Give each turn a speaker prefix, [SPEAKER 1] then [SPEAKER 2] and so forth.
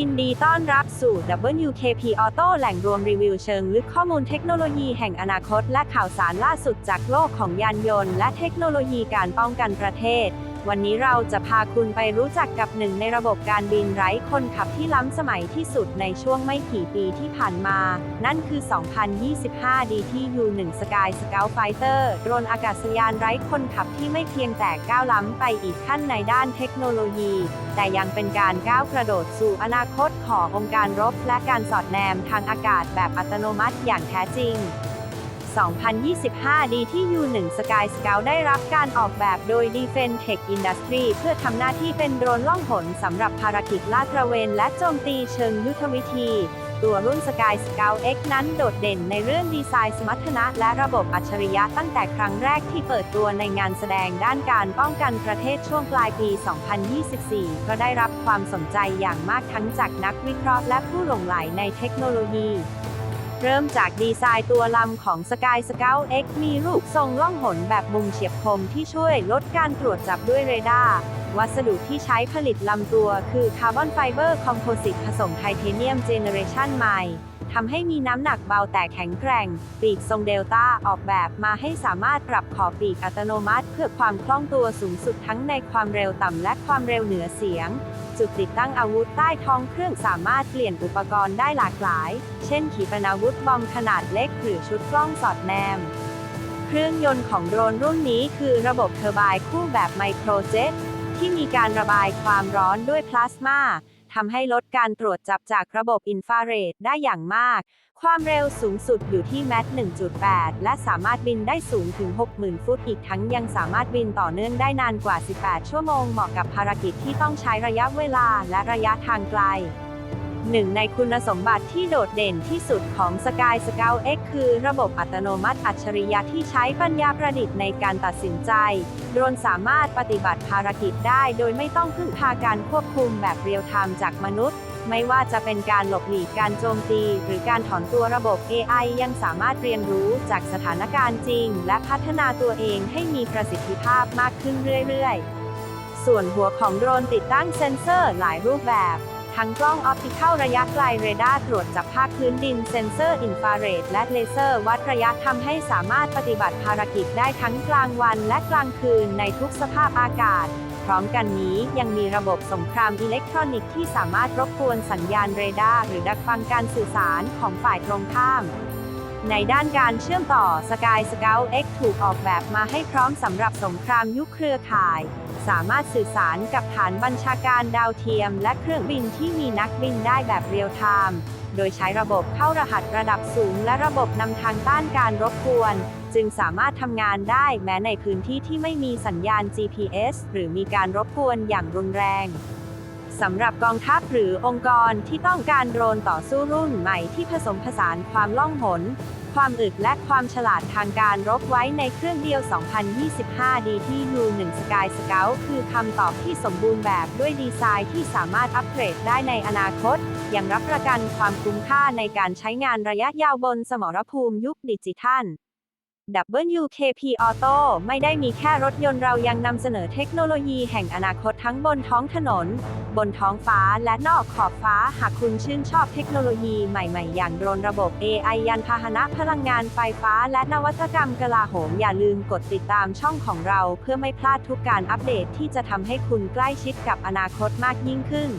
[SPEAKER 1] ยินดีต้อนรับสู่ WKP Auto แหล่งรวมรีวิวเชิงลึกข้อมูลเทคโนโลยีแห่งอนาคตและข่าวสารล่าสุดจากโลกของยานยนต์และเทคโนโลยีการป้องกันประเทศ วันนี้เราจะพาคุณไปรู้จักกับหนึ่งในระบบการบินไร้คนขับที่ล้ำสมัยที่สุดในช่วงไม่กี่ปีที่ผ่านมา นั่นคือ 2025 DTU-1 Sky Scout Fighter โดรนอากาศยานไร้คนขับที่ไม่เพียงแต่ก้าวล้ำไปอีกขั้นในด้านเทคโนโลยี แต่ยังเป็นการก้าวกระโดดสู่อนาคตขององค์การรบ และการสอดแนมทางอากาศแบบอัตโนมัติอย่างแท้จริง 2025 DTU-1 Sky Scout ได้รับการออกแบบโดย Defense Tech Industry เพื่อทำหน้าที่เป็นโดรนล่องหนสำหรับภารกิจลาดตระเวนและโจมตีเชิงยุทธวิธี ตัวรุ่น Sky Scout X นั้นโดดเด่นในเรื่องดีไซน์สมรรถนะและระบบอัจฉริยะตั้งแต่ครั้งแรกที่เปิดตัวในงานแสดงด้านการป้องกันประเทศช่วงปลายปี 2024 ก็ได้รับความสนใจอย่างมากทั้งจากนักวิเคราะห์และผู้หลงใหลในเทคโนโลยี เริ่มจากดีไซน์ตัวลำของ Sky Scout X มีรูปทรงล่องหนแบบมุมเฉียบคมที่ช่วยลดการตรวจจับด้วยเรดาร์วัสดุที่ใช้ผลิตลำตัวคือคาร์บอนไฟเบอร์คอมโพสิตผสมไทเทเนียมเจเนเรชันใหม่ ทำให้มีน้ำหนักเบาแต่แข็งแกร่ง ปีกทรงเดลต้าออกแบบมาให้สามารถปรับขอบปีกอัตโนมัติ เพื่อความคล่องตัวสูงสุดทั้งในความเร็วต่ำและความเร็วเหนือเสียง จุดติดตั้งอาวุธใต้ท้องเครื่องสามารถเปลี่ยนอุปกรณ์ได้หลากหลาย เช่น ขีปนาวุธบอมขนาดเล็กหรือชุดกล้องสอดแนมเครื่องยนต์ของโดรนรุ่นนี้คือระบบเทอร์ไบน์คู่แบบไมโครเจ็ตที่มีการระบายความร้อนด้วยพลาสมา ทำให้ลดการตรวจจับจากระบบอินฟราเรดได้อย่างมาก ความเร็วสูงสุดอยู่ที่แมท1.8 และสามารถบินได้สูงถึง 60,000 ฟุต อีกทั้งยังสามารถบินต่อเนื่องได้นานกว่า 18 ชั่วโมง เหมาะกับภารกิจที่ต้องใช้ระยะเวลาและระยะทางไกล หนึ่งในคุณสมบัติที่โดดเด่นที่สุดของ Sky Scout X คือระบบอัตโนมัติอัจฉริยะที่ใช้ปัญญาประดิษฐ์ในการตัดสินใจ โดรนสามารถปฏิบัติภารกิจได้โดยไม่ต้องพึ่งพาการควบคุมแบบเรียลไทม์จากมนุษย์ ไม่ว่าจะเป็นการหลบหลีกการโจมตี หรือการถอนตัวระบบ AI ยังสามารถเรียนรู้จากสถานการณ์จริง และพัฒนาตัวเองให้มีประสิทธิภาพมากขึ้นเรื่อยๆ ส่วนหัวของโดรนติดตั้งเซ็นเซอร์หลายรูปแบบ ทั้งกล้องออปติคอลระยะไกลเรดาร์ตรวจจับภาคพื้นดินเซ็นเซอร์อินฟราเรดและเลเซอร์วัดระยะทำให้สามารถปฏิบัติภารกิจได้ทั้งกลางวันและกลางคืนในทุกสภาพอากาศ พร้อมกันนี้ยังมีระบบสงครามอิเล็กทรอนิกส์ที่สามารถรบกวนสัญญาณเรดาร์หรือดักฟังการสื่อสารของฝ่ายตรงข้าม ในด้านการเชื่อมต่อ Sky Scout X ถูกออกแบบมาให้พร้อมสำหรับสงครามยุคเครือข่าย สามารถสื่อสารกับฐานบัญชาการดาวเทียม และเครื่องบินที่มีนักบินได้แบบเรียลไทม์ โดยใช้ระบบเข้ารหัสระดับสูง และระบบนำทางต้านการรบกวน จึงสามารถทำงานได้แม้ในพื้นที่ที่ไม่มีสัญญาณ GPS หรือมีการรบกวนอย่างรุนแรง สำหรับกองทัพหรือองค์กรที่ต้องการโดรนต่อสู้รุ่นใหม่ที่ผสมผสานความล่องหน ความอึดและความฉลาดทางการรบไว้ในเครื่องเดียว 2025 DTU-1 Sky Scout คือคำตอบที่สมบูรณ์แบบด้วยดีไซน์ที่สามารถอัปเกรดได้ในอนาคตยังรับประกันความคุ้มค่าในการใช้งานระยะยาวบนสมรภูมิยุคดิจิทัล WKP Auto ไม่ได้มีแค่รถยนต์เรายังนำเสนอเทคโนโลยีแห่งอนาคตทั้งบนท้องถนน บนท้องฟ้าและนอกขอบฟ้าหากคุณชื่นชอบเทคโนโลยีใหม่ๆ อย่างโดรนระบบ AI ยานพาหนะพลังงานไฟฟ้า และนวัตกรรมกลาโหม อย่าลืมกดติดตามช่องของเรา เพื่อไม่พลาดทุกการอัปเดตที่จะทำให้คุณใกล้ชิดกับอนาคตมากยิ่งขึ้น